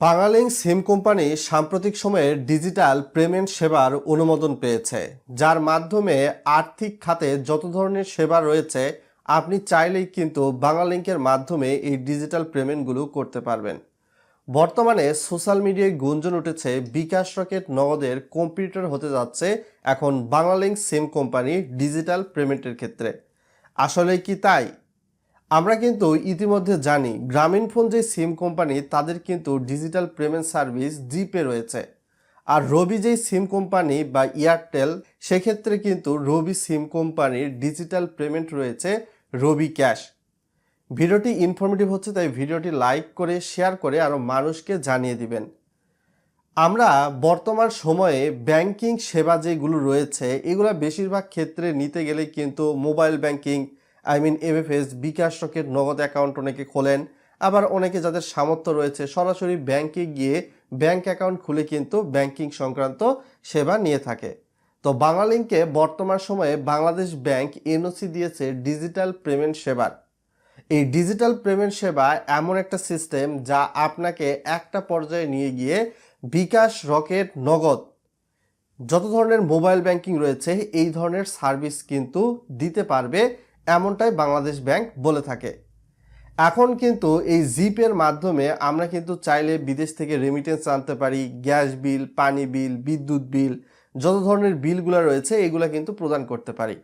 বাংলালিংক সিম company সাম্প্রতিক সময়ে digital payment সেবার অনুমোদন পেয়েছে, যার মাধ্যমে আর্থিক খাতে যত ধরনের সেবা রয়েছে, আপনি চাইলেই কিন্তু বাংলালিংকের মাধ্যমে এই ডিজিটাল পেমেন্টগুলো করতে পারবেন। বর্তমানে সোশ্যাল মিডিয়ায় গুঞ্জন উঠেছে, বিকাশ রকেট নগদের কম্পিউটার হতে যাচ্ছে এখন বাংলালিংক সিম কোম্পানি ডিজিটাল পেমেন্টের ক্ষেত্রে। আসলে কি তাই? আমরা কিন্তু ইতিমধ্যে জানি গ্রামীণ ফোন যে সিম কোম্পানি, তাদের কিন্তু ডিজিটাল পেমেন্ট সার্ভিস জিপে রয়েছে। আর রবি যেই সিম কোম্পানি বা এয়ারটেল, সেক্ষেত্রে কিন্তু রবি সিম কোম্পানির ডিজিটাল পেমেন্ট রয়েছে রবি ক্যাশ। ভিডিওটি ইনফরমেটিভ হচ্ছে, তাই ভিডিওটি লাইক করে, শেয়ার করে আরও মানুষকে জানিয়ে দিবেন। আমরা বর্তমান সময়ে ব্যাংকিং সেবা যেগুলো রয়েছে, এগুলো বেশিরভাগ ক্ষেত্রে নিতে গেলে কিন্তু mobile banking I mean MFS, bKash Rocket, Nagad account অনেকে খোলেন। আবার অনেকে যাদের সামর্থ্য রয়েছে, সরাসরি ব্যাংকে গিয়ে ব্যাংক অ্যাকাউন্ট খুলে কিন্তু ব্যাংকিং সংক্রান্ত সেবা নিয়ে থাকে। তো বাংলালিংকে বর্তমান সময়ে বাংলাদেশ ব্যাংক এনওসি দিয়েছে ডিজিটাল পেমেন্ট সেবার। এই ডিজিটাল পেমেন্ট সেবা এমন একটা সিস্টেম যা আপনাকে একটা পর্যায়ে নিয়ে গিয়ে বিকাশ রকেট, নগদ, যত ধরনের মোবাইল ব্যাংকিং রয়েছে, এই ধরনের সার্ভিস কিন্তু দিতে পারবে এমনটাই বাংলাদেশ ব্যাংক বলে থাকে। এখন কিন্তু এই জিপের মাধ্যমে আমরা কিন্তু চাইলে বিদেশ থেকে রেমিটেন্স আনতে পারি গ্যাস বিল পানি বিল বিদ্যুৎ বিল যত ধরনের বিলগুলো রয়েছে এগুলো কিন্তু প্রদান করতে পারি।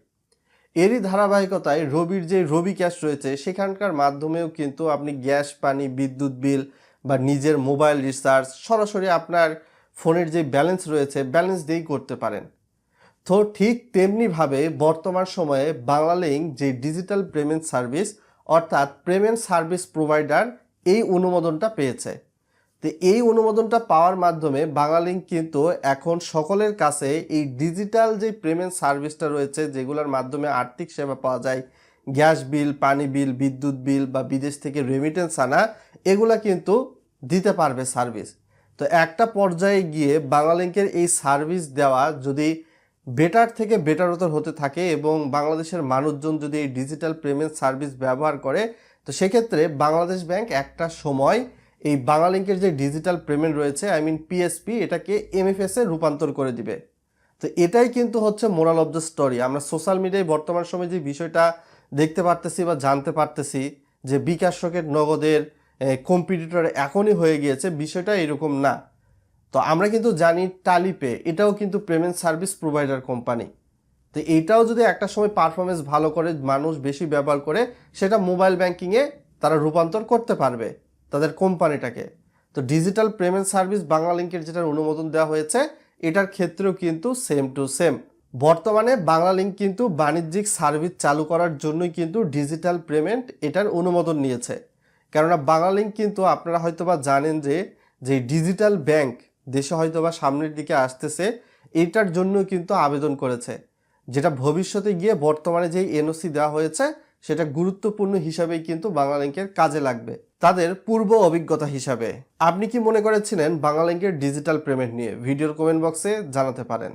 এরই ধারাবাহিকতায় রবির যে রবি ক্যাশ রয়েছে, সেখানকার মাধ্যমেও কিন্তু আপনি গ্যাস পানি, বিদ্যুৎ বিল বা নিজের মোবাইল রিচার্জ সরাসরি আপনার ফোনের যে ব্যালেন্স রয়েছে ব্যালেন্স দিয়েই করতে পারেন। তো ঠিক তেমনিভাবে বর্তমান সময়ে বাংলালিংক যে ডিজিটাল পেমেন্ট সার্ভিস, অর্থাৎ পেমেন্ট সার্ভিস প্রোভাইডার, এই অনুমোদনটা পেয়েছে। তো এই অনুমোদনটা পাওয়ার মাধ্যমে বাংলালিংক কিন্তু এখন সকলের কাছে এই ডিজিটাল যে পেমেন্ট সার্ভিসটা রয়েছে, যেগুলোর মাধ্যমে আর্থিক সেবা পাওয়া যায়, গ্যাস বিল, পানি বিল, বিদ্যুৎ বিল বা বিদেশ থেকে রেমিটেন্স আনা, এগুলা কিন্তু দিতে পারবে সার্ভিস। তো একটা পর্যায়ে গিয়ে বাংলালিংকের এই সার্ভিস দেওয়া যদি বেটার থেকে বেটারতর হতে থাকে এবং বাংলাদেশের মানুষজন যদি এই ডিজিটাল পেমেন্ট সার্ভিস ব্যবহার করে, তো সেক্ষেত্রে বাংলাদেশ ব্যাংক একটা সময় এই বাংলালিংকের যে ডিজিটাল পেমেন্ট রয়েছে, আই মিন পিএসপি এটাকে এমএফএস রূপান্তর করে দিবে। তো এটাই কিন্তু হচ্ছে মোরাল অফ দ্য স্টোরি। আমরা সোশ্যাল মিডিয়ায় বর্তমান সময়ে যে বিষয়টা দেখতে পারতেছি বা জানতে পারতেছি যে বিকাশ রকেট নগদের কম্পিটিটর এখনই হয়ে গিয়েছে, বিষয়টা এরকম না। তো আমরা কিন্তু জানি টালিপে, এটাও কিন্তু পেমেন্ট সার্ভিস প্রোভাইডার কোম্পানি তো এইটাও যদি একটা সময় পারফরমেন্স ভালো করে মানুষ বেশি ব্যবহার করে, সেটা মোবাইল ব্যাংকিংয়ে তারা রূপান্তর করতে পারবে তাদের কোম্পানিটাকে তো ডিজিটাল পেমেন্ট সার্ভিস বাংলালিংকের যেটার অনুমোদন দেওয়া হয়েছে, এটার ক্ষেত্রেও কিন্তু সেম টু সেম বর্তমানে বাংলালিংক কিন্তু বাণিজ্যিক সার্ভিস চালু করার জন্যই কিন্তু ডিজিটাল পেমেন্ট এটার অনুমোদন নিয়েছে। কেননা বাংলালিংক কিন্তু আপনারা হয়তোবা জানেন যে যে ডিজিটাল ব্যাংক দেশে হয়তো বা সামনের দিকে আসতেছে, এটার জন্য কিন্তু আবেদন করেছে। যেটা ভবিষ্যতে গিয়ে বর্তমানে যে এনওসি দেওয়া হয়েছে, সেটা গুরুত্বপূর্ণ হিসাবেই কিন্তু বাংলা বাংলালিংকের কাজে লাগবে। তাদের পূর্ব অভিজ্ঞতা হিসাবে। আপনি কি মনে করেছিলেন বাংলা বাংলালিংকের ডিজিটাল পেমেন্ট নিয়ে? ভিডিওর কমেন্ট বক্সে জানাতে পারেন।